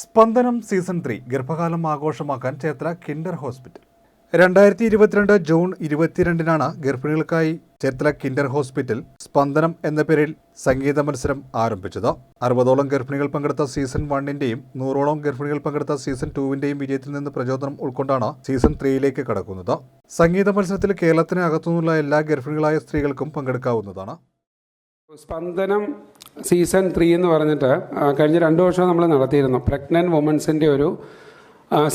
സ്പന്ദനം season three ഗർഭകാലം ആഘോഷമാക്കാൻ ചേത്ര കിൻഡർ ഹോസ്പിറ്റൽ. രണ്ടായിരത്തി ഇരുപത്തിരണ്ട് ജൂൺ ഇരുപത്തിരണ്ടിനാണ് ഗർഭിണികൾക്കായി ചേർത്തല കിൻഡർ ഹോസ്പിറ്റൽ സ്പന്ദനം എന്ന പേരിൽ സംഗീത മത്സരം ആരംഭിച്ചത്. അറുപതോളം ഗർഭിണികൾ പങ്കെടുത്ത സീസൺ വണ്ണിന്റെയും നൂറോളം ഗർഭിണികൾ പങ്കെടുത്ത സീസൺ ടൂവിന്റെയും വിജയത്തിൽ നിന്ന് പ്രചോദനം ഉൾക്കൊണ്ടാണ് സീസൺ ത്രീയിലേക്ക് കടക്കുന്നത്. സംഗീത മത്സരത്തിൽ കേരളത്തിന് അകത്തുനിന്നുള്ള എല്ലാ ഗർഭിണികളായ സ്ത്രീകൾക്കും പങ്കെടുക്കാവുന്നതാണ്. സ്പന്ദനം സീസൺ ത്രീ എന്ന് പറഞ്ഞിട്ട് കഴിഞ്ഞ രണ്ട് വർഷം നമ്മൾ നടത്തിയിരുന്നു പ്രഗ്നന്റ് വുമൻസിന്റെ ഒരു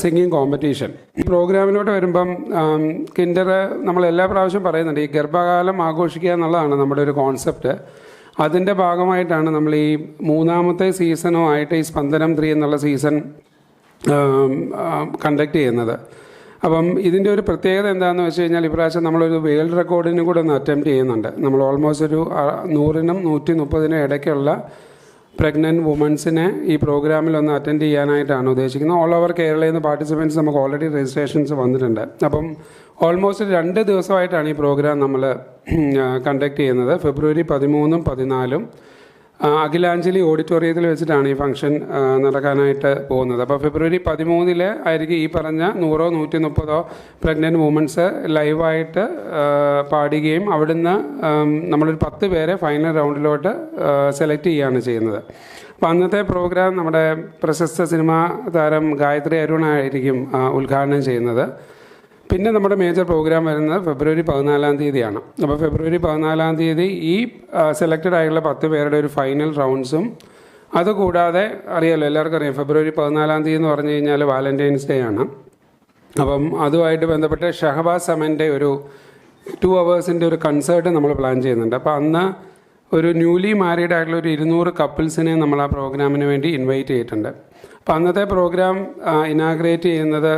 സിംഗിങ് കോമ്പറ്റീഷൻ. ഈ പ്രോഗ്രാമിലോട്ട് വരുമ്പം കിൻഡർ നമ്മൾ എല്ലാ പ്രാവശ്യം പറയുന്നുണ്ട് ഈ ഗർഭകാലം ആഘോഷിക്കുക എന്നുള്ളതാണ് നമ്മുടെ ഒരു കോൺസെപ്റ്റ്. അതിന്റെ ഭാഗമായിട്ടാണ് നമ്മൾ ഈ മൂന്നാമത്തെ സീസണുമായിട്ട് ഈ സ്പന്ദനം ത്രീ എന്നുള്ള സീസൺ കണ്ടക്ട് ചെയ്യുന്നത്. അപ്പം ഇതിന്റെ ഒരു പ്രത്യേകത എന്താണെന്ന് വെച്ച് കഴിഞ്ഞാൽ ഇപ്രാവശ്യം നമ്മളൊരു വേൾഡ് റെക്കോർഡിന് കൂടെ ഒന്ന് അറ്റംപ്റ്റ് ചെയ്യുന്നുണ്ട്. നമ്മൾ ഓൾമോസ്റ്റ് ഒരു നൂറിനും നൂറ്റി മുപ്പതിനും ഇടയ്ക്കുള്ള പ്രഗ്നന്റ് വുമൻസിനെ ഈ പ്രോഗ്രാമിൽ ഒന്ന് അറ്റൻഡ് ചെയ്യാനായിട്ടാണ് ഉദ്ദേശിക്കുന്നത്. ഓൾ ഓവർ കേരളയിൽ നിന്ന് പാർട്ടിസിപ്പൻസ് നമുക്ക് ഓൾറെഡി രജിസ്ട്രേഷൻസ് വന്നിട്ടുണ്ട്. അപ്പം ഓൾമോസ്റ്റ് രണ്ട് ദിവസമായിട്ടാണ് ഈ പ്രോഗ്രാം നമ്മൾ കണ്ടക്ട് ചെയ്യുന്നത്. ഫെബ്രുവരി പതിമൂന്നും പതിനാലും അഖിലാഞ്ജലി ഓഡിറ്റോറിയത്തിൽ വെച്ചിട്ടാണ് ഈ ഫംഗ്ഷൻ നടക്കാനായിട്ട് പോകുന്നത്. അപ്പോൾ ഫെബ്രുവരി പതിമൂന്നിൽ ആയിരിക്കും ഈ പറഞ്ഞ നൂറോ നൂറ്റി മുപ്പതോ പ്രഗ്നന്റ് വുമൻസ് ലൈവായിട്ട് പാടുകയും അവിടുന്ന് നമ്മളൊരു പത്ത് പേരെ ഫൈനൽ റൗണ്ടിലോട്ട് സെലക്ട് ചെയ്യുകയാണ് ചെയ്യുന്നത്. അപ്പോൾ അന്നത്തെ പ്രോഗ്രാം നമ്മുടെ പ്രശസ്ത സിനിമാ താരം ഗായത്രി അരുണായിരിക്കും ഉദ്ഘാടനം ചെയ്യുന്നത്. പിന്നെ നമ്മുടെ മേജർ പ്രോഗ്രാം വരുന്നത് ഫെബ്രുവരി പതിനാലാം തീയതിയാണ്. അപ്പോൾ ഫെബ്രുവരി പതിനാലാം തീയതി ഈ സെലക്റ്റഡ് ആയിട്ടുള്ള പത്ത് പേരുടെ ഒരു ഫൈനൽ റൗണ്ട്സും അതുകൂടാതെ അറിയാലോ എല്ലാവർക്കും അറിയാം ഫെബ്രുവരി പതിനാലാം തീയതി എന്ന് പറഞ്ഞു കഴിഞ്ഞാൽ വാലന്റൈൻസ് ഡേ ആണ്. അപ്പം അതുമായിട്ട് ബന്ധപ്പെട്ട് ഷഹബാസ് സമന്റെ ഒരു ടു അവേഴ്സിന്റെ ഒരു കൺസേർട്ട് നമ്മൾ പ്ലാൻ ചെയ്യുന്നുണ്ട്. അപ്പോൾ അന്ന് ഒരു ന്യൂലി മാരീഡ് ആയിട്ടുള്ള ഒരു ഇരുന്നൂറ് കപ്പിൾസിനെ നമ്മൾ ആ പ്രോഗ്രാമിന് വേണ്ടി ഇൻവൈറ്റ് ചെയ്തിട്ടുണ്ട്. അപ്പോൾ അന്നത്തെ പ്രോഗ്രാം ഇനാഗ്രേറ്റ് ചെയ്യുന്നത്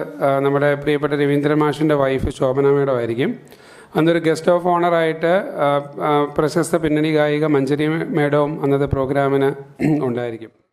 നമ്മുടെ പ്രിയപ്പെട്ട രവീന്ദ്രൻ മാഷിന്റെ വൈഫ് ശോഭന മേഡം ആയിരിക്കും. അന്നൊരു ഗസ്റ്റ് ഓഫ് ഓണറായിട്ട് പ്രശസ്ത പിന്നണി ഗായിക മഞ്ജരി മേഡവും അന്നത്തെ പ്രോഗ്രാമിന് ഉണ്ടായിരിക്കും.